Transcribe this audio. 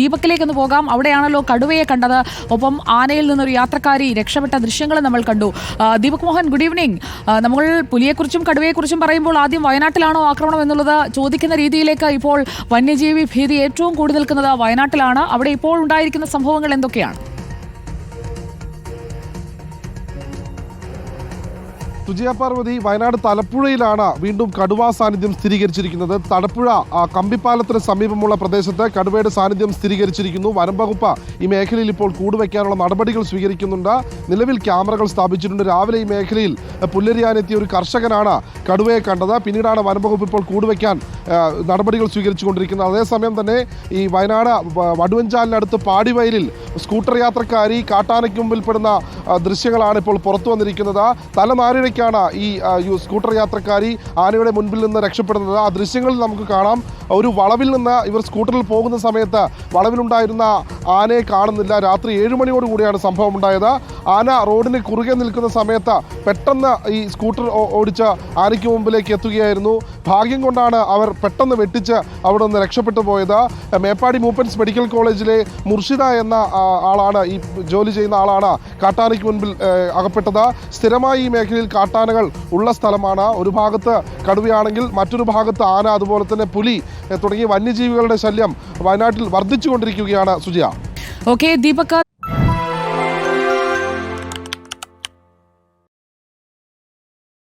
ദീപക്കിലേക്ക് ഒന്ന് പോകാം. അവിടെയാണല്ലോ കടുവയെ കണ്ടത്. ഒപ്പം ആനയിൽ നിന്നൊരു യാത്രക്കാരി രക്ഷപ്പെട്ട ദൃശ്യങ്ങൾ നമ്മൾ കണ്ടു. ദീപക് മോഹൻ ഗുഡ് ഈവനിങ് നമ്മൾ പുലിയെക്കുറിച്ചും കടുവയെക്കുറിച്ചും പറയുമ്പോൾ ആദ്യം വയനാട്ടിലാണോ ആക്രമണം എന്നുള്ളത് ചോദിക്കുന്ന രീതിയിലേക്ക് ഇപ്പോൾ വന്യജീവി ഭീതി ഏറ്റവും കൂടി നിൽക്കുന്നത് വയനാട്ടിലാണ്. അവിടെ ഇപ്പോൾ ഉണ്ടായിരിക്കുന്ന സംഭവങ്ങൾ എന്തൊക്കെയാണ്? സുജയ പാർവതി വയനാട് തലപ്പുഴയിലാണ് വീണ്ടും കടുവാ സാന്നിധ്യം സ്ഥിരീകരിച്ചിരിക്കുന്നത്. തലപ്പുഴ കമ്പിപ്പാലത്തിന് സമീപമുള്ള പ്രദേശത്ത് കടുവയുടെ സാന്നിധ്യം സ്ഥിരീകരിച്ചിരിക്കുന്നു. വനംവകുപ്പ് ഈ മേഖലയിൽ ഇപ്പോൾ കൂടുവയ്ക്കാനുള്ള നടപടികൾ സ്വീകരിക്കുന്നുണ്ട്. നിലവിൽ ക്യാമറകൾ സ്ഥാപിച്ചിട്ടുണ്ട്. രാവിലെ ഈ മേഖലയിൽ പുല്ലരിയാനെത്തിയ ഒരു കർഷകനാണ് കടുവയെ കണ്ടത്. പിന്നീടാണ് വനംവകുപ്പ് ഇപ്പോൾ കൂടുവയ്ക്കാൻ നടപടികൾ സ്വീകരിച്ചുകൊണ്ടിരിക്കുന്നത്. അതേസമയം തന്നെ ഈ വയനാട് വടുവഞ്ചാലിനടുത്ത് പാടിവയലിൽ സ്കൂട്ടർ യാത്രക്കാരി കാട്ടാനയ്ക്ക് മുമ്പിൽപ്പെടുന്ന ദൃശ്യങ്ങളാണ് ഇപ്പോൾ പുറത്തു വന്നിരിക്കുന്നത്. തലമാരിടയ്ക്കാണ് ഈ സ്കൂട്ടർ യാത്രക്കാരി ആനയുടെ മുൻപിൽ നിന്ന് രക്ഷപ്പെടുന്നത്. ആ ദൃശ്യങ്ങളിൽ നമുക്ക് കാണാം ഒരു വളവിൽ നിന്ന് ഇവർ സ്കൂട്ടറിൽ പോകുന്ന സമയത്ത് വളവിലുണ്ടായിരുന്ന ആനയെ കാണുന്നില്ല. രാത്രി ഏഴ് മണിയോടുകൂടിയാണ് സംഭവം ഉണ്ടായത് ആന റോഡിന് കുറുകെ നിൽക്കുന്ന സമയത്ത് പെട്ടെന്ന് ഈ സ്കൂട്ടർ ഓടിച്ച് ആനയ്ക്ക് മുമ്പിലേക്ക് എത്തുകയായിരുന്നു. ഭാഗ്യം കൊണ്ടാണ് അവർ പെട്ടെന്ന് വെട്ടിച്ച് അവിടെ നിന്ന് രക്ഷപ്പെട്ടു പോയത്. മേപ്പാടി മൂപ്പൻസ് മെഡിക്കൽ കോളേജിലെ മുർഷിദ എന്ന ആളാണ് ഈ ജോലി ചെയ്യുന്ന ആളാണ് കാട്ടാനയ്ക്ക് മുൻപിൽ അകപ്പെട്ടത്. സ്ഥിരമായി ഈ മേഖലയിൽ കാട്ടാനകൾ ഉള്ള സ്ഥലമാണ്. ഒരു ഭാഗത്ത് കടുവയാണെങ്കിൽ മറ്റൊരു ഭാഗത്ത് ആന അതുപോലെ തന്നെ പുലി തുടങ്ങിയ വന്യജീവികളുടെ ശല്യം വയനാട്ടിൽ വർദ്ധിച്ചുകൊണ്ടിരിക്കുകയാണ് സുജിയ. ഓക്കെ ദീപക്